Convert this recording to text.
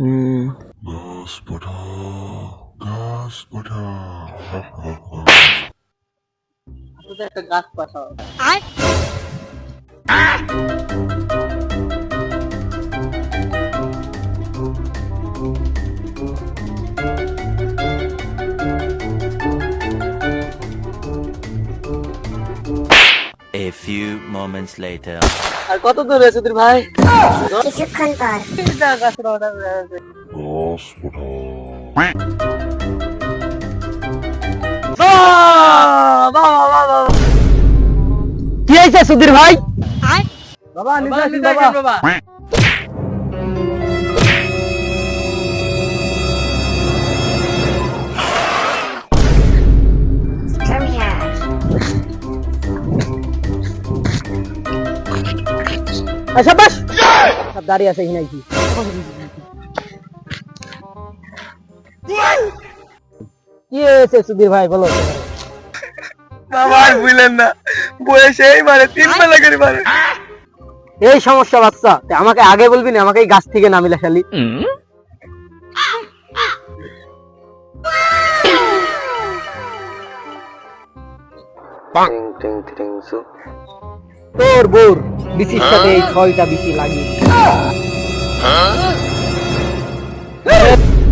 ঘাস পাঠা ঘাস পাঠা একটা গাছ পাঠাও। Few moments later. আর কত দূরে সুধীর ভাই? কিছুক্ষণ পর। দশ ফুটা কি হয়েছে সুধীর ভাই? বাবা। বাবা। সাবাস সব দাঁড়িয়ে আছে এখানে কি। হয়েছে সুধীর ভাই বলো? বাবা বুঝলেন না। বয়সে এই মারে তিন বেলা করে মারে এই সমস্যা বাচ্চা। আমাকে আগে বলবি না আমাকে এই গাছ থেকে নামিলা শালি। তোর বোর বিচির সাথে এই ছয়টা বিচি লাগিয়ে